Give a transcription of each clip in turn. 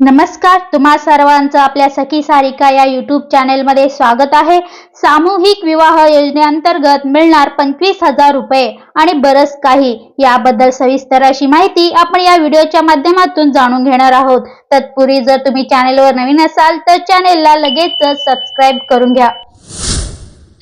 नमस्कार तुम्हा सर्वांचं आपल्या सखी सारिका या यूट्यूब चॅनेलमध्ये स्वागत आहे. सामूहिक विवाह योजनेअंतर्गत मिळणार पंचवीस हजार रुपये आणि बरंच काही याबद्दल सविस्तर अशी माहिती आपण या व्हिडिओच्या माध्यमातून जाणून घेणार आहोत. तत्पूर्वी जर तुम्ही चॅनेलवर नवीन असाल तर चॅनेलला लगेच सबस्क्राईब करून घ्या.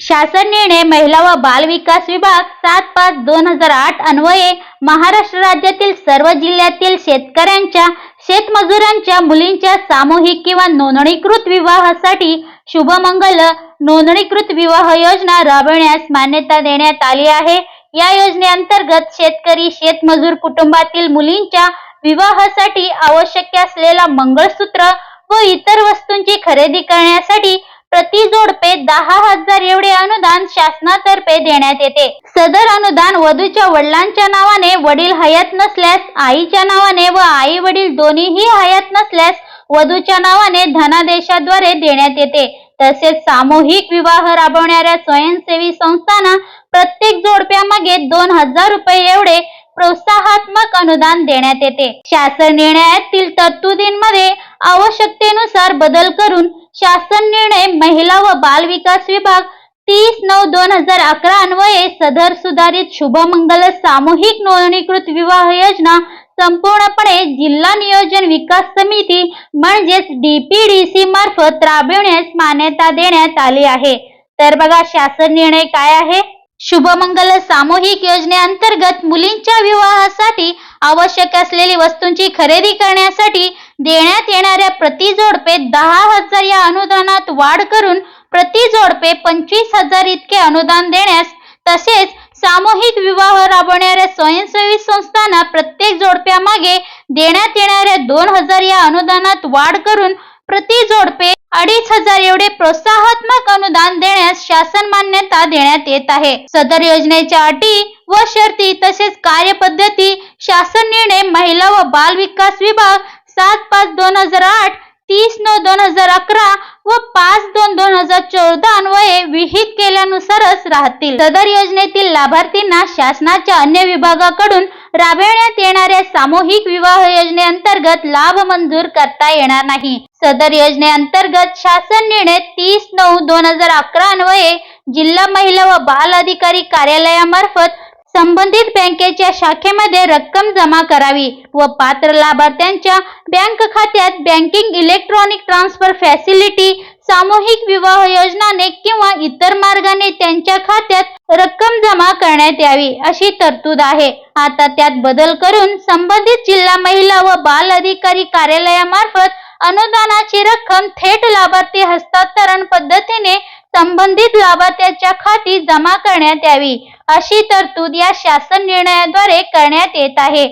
शासन निर्णय महिला व बाल विकास विभाग सात पाच दोन हजार आठ अन्वये महाराष्ट्र राज्यातील सर्व जिल्ह्यातील शेतकऱ्यांच्या शेतमजुरांच्या मुलींच्या सामूहिक किंवा नोंदणीकृत विवाहासाठी शुभमंगल नोंदणीकृत विवाह योजना राबविण्यास मान्यता देण्यात आली आहे. या योजनेअंतर्गत शेतकरी शेतमजूर कुटुंबातील मुलींच्या विवाहासाठी आवश्यक असलेला मंगळसूत्र व इतर वस्तूंची खरेदी करण्यासाठी प्रति जोडपे दहा हजार एवढे अनुदान शासनातर्फे देण्यात येते. सदर अनुदान वधूच्या वडिलांच्या नावाने वडील हयात नसल्यास आईच्या नावाने व आई वडील दोन्हीही हयात नसल्यास वधूच्या नावाने धनादेशाद्वारे देण्यात येते. तसेच सामूहिक विवाह राबवणाऱ्या स्वयंसेवी संस्थांना प्रत्येक जोडप्यामागे दोन हजार रुपये एवढे प्रोत्साहात्मक अनुदान देण्यात येते. शासन निर्णयातील तरतुदींमध्ये आवश्यकतेनुसार बदल करून शासन निर्णय महिला व बाल विकास विभाग तीस नऊ दोन हजार अकरा अन्वये सदर सुधारित शुभमंगल सामूहिक नोंदणीकृत विवाह योजना संपूर्णपणे जिल्हा नियोजन विकास समिती म्हणजेच डीपीडीसी मार्फत राबविण्यास मान्यता देण्यात आली आहे. तर बघा शासन निर्णय काय आहे? शुभमंगल सामूहिक योजनेअंतर्गत मुलींच्या विवाहासाठी आवश्यक असलेली वस्तूंची खरेदी करण्यासाठी देण्यात येणाऱ्या प्रतिजोडपे दहा हजार या अनुदानात वाढ करून प्रति जोडपे पंचवीस हजार इतके अनुदान देण्यास तसेच सामूहिक विवाह राबवणाऱ्या स्वयंसेवी संस्थांना प्रत्येक जोडप्यामागे देण्यात येणाऱ्या दोन हजार या अनुदानात वाढ करून प्रति जोडपे अडीच हजार एवढे प्रोत्साहात्मक अनुदान देण्यास शासन मान्यता देण्यात येत आहे. सदर योजनेच्या अटी व शर्ती तसेच कार्यपद्धती शासन निर्णय महिला व बाल विकास विभाग सात पाच दोन हजार आठ तीस नऊ दोन हजार अकरा व पाच दोन दोन हजार चौदा अन्वये विहित केल्यानुसारच राहतील. सदर योजनेतील लाभार्थींना शासनाच्या अन्य विभागाकडून राबविण्यात येणाऱ्या सामूहिक विवाह योजनेअंतर्गत लाभ मंजूर करता येणार नाही. सदर योजनेअंतर्गत शासन निर्णय तीस नऊ दोन हजार अकरा अन्वये जिल्हा महिला व बाल अधिकारी कार्यालयामार्फत संबंधित बँकेच्या शाखेमध्ये रक्कम जमा करावी व पात्र लाभार्थ्यांच्या बँक खात्यात बँकिंग इलेक्ट्रॉनिक ट्रान्सफर फॅसिलिटी सामूहिक विवाह योजनाने किंवा इतर मार्गाने त्यांच्या खात्यात रक्कम जमा करण्यात यावी अशी तरतूद आहे. आता त्यात बदल करून संबंधित जिल्हा महिला व बाल अधिकारी कार्यालयामार्फत अनुदानाची रक्कम थेट लाभार्थी हस्तांतरण पद्धतीने संबंधित लाभार्थ्याच्या खाती जमा करण्यात यावी अशी तरतूद या शासन निर्णयाद्वारे करण्यात येत आहे.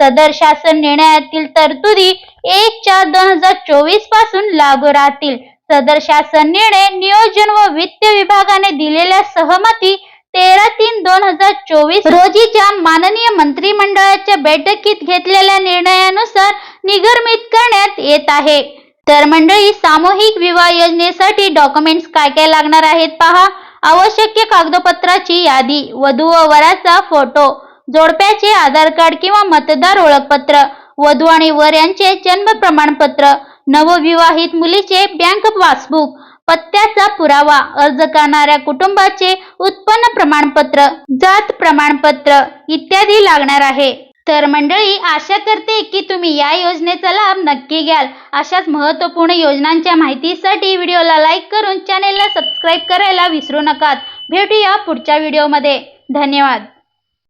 सदर शासन निर्णयातील तरतुदी एक चार दोन हजार चोवीसपासून लागू राहतील. सदर शासन निर्णय नियोजन व वित्त विभागाने दिलेल्या सहमती तेरा तीन दोन हजार चोवीस रोजीच्या माननीय मंत्रिमंडळाच्या बैठकीत घेतलेल्या निर्णयानुसार निगर्मित करण्यात येत आहे. तर मंडळी सामूहिक विवाह योजनेसाठी डॉक्युमेंट्स काय काय लागणार आहेत पहा. आवश्यक कागदपत्राची यादी वधू व वराचा फोटो जोडप्याचे आधार कार्ड किंवा मतदार ओळखपत्र वधू आणि वर यांचे जन्म प्रमाणपत्र नवविवाहित मुलीचे बँक पासबुक पत्त्याचा पुरावा अर्ज करणाऱ्या कुटुंबाचे उत्पन्न प्रमाणपत्र जात प्रमाणपत्र इत्यादी लागणार आहे. तर मंडळी आशा करते की तुम्ही या योजनेचा लाभ नक्की घ्याल. अशाच महत्त्वपूर्ण योजनांच्या माहितीसाठी व्हिडिओला लाईक करून चॅनेलला सबस्क्राईब करायला विसरू नका. भेटूया पुढच्या व्हिडिओमध्ये. धन्यवाद.